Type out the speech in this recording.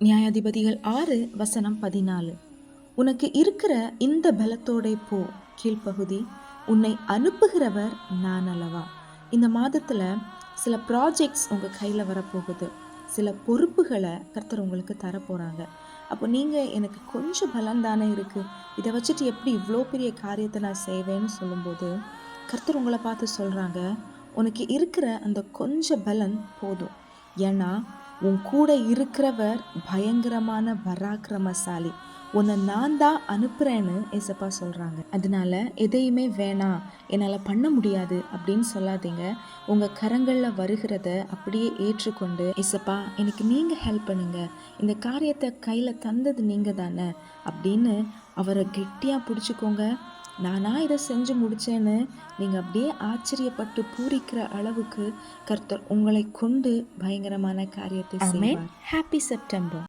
நியாயாதிபதிகள் ஆறு வசனம் பதினாலு. உனக்கு இருக்கிற இந்த பலத்தோடே போ கீழ்ப்பகுதி. உன்னை அனுப்புகிறவர் நான் அல்லவா? இந்த மாதத்தில் சில ப்ராஜெக்ட்ஸ் உங்கள் கையில் வரப்போகுது. சில பொறுப்புகளை கர்த்தர் உங்களுக்கு தரப்போகிறாங்க அப்போ நீங்கள் எனக்கு கொஞ்சம் பலம் தானே இருக்குது இதை வச்சுட்டு எப்படி இவ்வளோ பெரிய காரியத்தை நான் செய்வேன்னு சொல்லும்போது கர்த்தர் உங்களை பார்த்து சொல்கிறாங்க உனக்கு இருக்கிற அந்த கொஞ்சம் பலன் போதும். ஏன்னா உன் கூட இருக்கிறவர் பயங்கரமான பராக்கிரமசாலி. உன்னை நான் தான் அனுப்புகிறேன்னு ஏசப்பா சொல்கிறாங்க அதனால எதையுமே வேணாம் என்னால் பண்ண முடியாது அப்படின்னு சொல்லாதீங்க. உங்கள் கரங்களில் வருகிறத அப்படியே ஏற்றுக்கொண்டு ஏசப்பா எனக்கு நீங்கள் ஹெல்ப் பண்ணுங்க. இந்த காரியத்தை கையில் தந்தது நீங்கள் தானே அப்படின்னு அவரை கெட்டியாக பிடிச்சிக்கோங்க. நானா இதை செஞ்சு முடிச்சேன்னு நீங்கள் அப்படியே ஆச்சரியப்பட்டு பூரிக்கிற அளவுக்கு கர்த்தர் உங்களை கொண்டு பயங்கரமான காரியத்தை செய்வார். Happy September